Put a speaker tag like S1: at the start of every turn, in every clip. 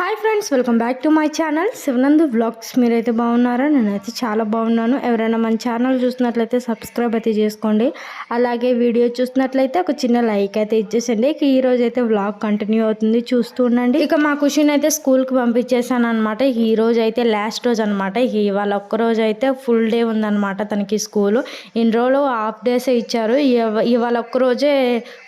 S1: Hi friends welcome back to my channel Shivanandu vlogs మీరైతే బాగున్నారా? నేనైతే చాలా బాగున్నాను. ఎవరైనా మన ఛానల్ చూసినట్లయితే సబ్స్క్రైబ్ అయితే చేసుకోండి. అలాగే వీడియో చూసినట్లయితే ఒక చిన్న లైక్ అయితే ఇచ్చేసండి. ఇక ఈ రోజు అయితే వ్లాగ్ కంటిన్యూ అవుతుంది. చూస్తూ ఉండండి. ఇక మా ఖుషిని అయితే స్కూల్కి పంపించేసాను అనమాట ఈ రోజు అయితే లాస్ట్ రోజు అనమాట ఇవాళ ఒక్క రోజు అయితే ఫుల్ డే ఉందన్నమాట తనకి స్కూల్ ఇన్ని రోజులు హాఫ్ డేస్ ఇచ్చారు. ఇవాళ ఒక్క రోజే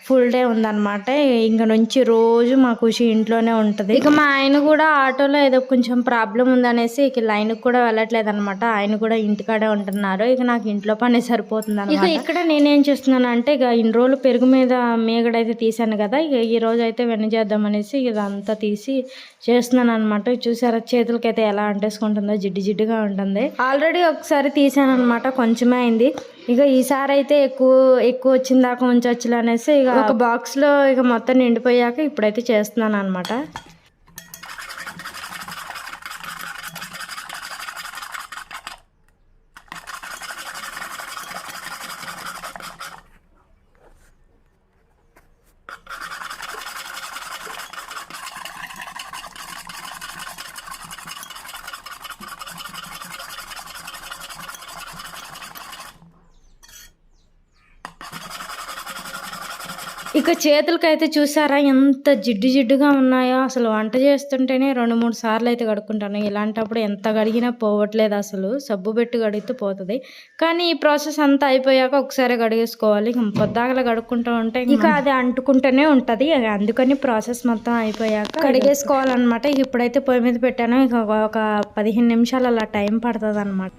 S1: ఫుల్ డే ఉందనమాట ఇంక నుంచి రోజు మా ఖుషి ఇంట్లోనే ఉంటుంది. ఇక మా ఆయన కూడా ఆటోలో ఏదో కొంచెం ప్రాబ్లం ఉందనేసి ఇక లైన్కి కూడా వెళ్ళట్లేదు అనమాట ఆయన కూడా ఇంటికాడే ఉంటున్నారు. ఇక నాకు ఇంట్లో పని సరిపోతుంది ఇక ఇక్కడ నేనేం చేస్తున్నాను అంటే ఇక ఇన్ని రోజులు పెరుగు మీద మేగడైతే తీసాను కదా ఇక ఈ రోజు అయితే వెన్న చేద్దామనేసి ఇదంతా తీసి చేస్తున్నాను అనమాట చూసారా చేతులకైతే ఎలా అంటేసుకుంటుందో జిడ్డు జిడ్డుగా ఉంటుంది. ఆల్రెడీ ఒకసారి తీసాను అనమాట కొంచెమే అయింది. ఇక ఈసారి అయితే ఎక్కువ ఎక్కువ వచ్చిన దాకా ఉంచొచ్చులే అనేసి ఇక ఒక బాక్స్లో ఇక మొత్తం నిండిపోయాక ఇప్పుడైతే చేస్తున్నాను అనమాట ఇక చేతులకైతే చూసారా ఎంత జిడ్డు జిడ్డుగా ఉన్నాయో. అసలు వంట చేస్తుంటేనే రెండు మూడు సార్లు అయితే కడుక్కుంటాను. ఇలాంటప్పుడు ఎంత కడిగినా పోవట్లేదు అసలు. సబ్బు పెట్టి కడిగితే పోతుంది. కానీ ఈ ప్రాసెస్ అంతా అయిపోయాక ఒకసారి కడిగేసుకోవాలి. ఇక పొద్దాగల కడుక్కుంటూ ఉంటే ఇక అది అంటుకుంటూనే ఉంటుంది. అందుకని ప్రాసెస్ మొత్తం అయిపోయాక కడిగేసుకోవాలన్నమాట. ఇక ఇప్పుడైతే పొయ్యి మీద పెట్టాను. ఇక ఒక పదిహేను నిమిషాలు అలా టైం పడుతుంది అనమాట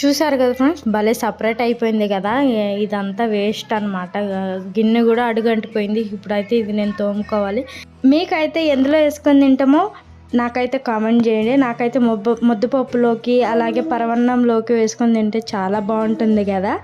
S1: చూసారు కదా ఫ్రెండ్స్? భలే సపరేట్ అయిపోయింది కదా. ఇదంతా వేస్ట్ అనమాట గిన్నె కూడా అడుగంటిపోయింది. ఇప్పుడైతే ఇది నేను తోముకోవాలి. మీకైతే ఎందులో వేసుకొని తింటామో నాకైతే కామెంట్ చేయండి. నాకైతే ముద్ద ముద్దపప్పులోకి అలాగే పరవన్నంలోకి వేసుకొని తింటే చాలా బాగుంటుంది కదా.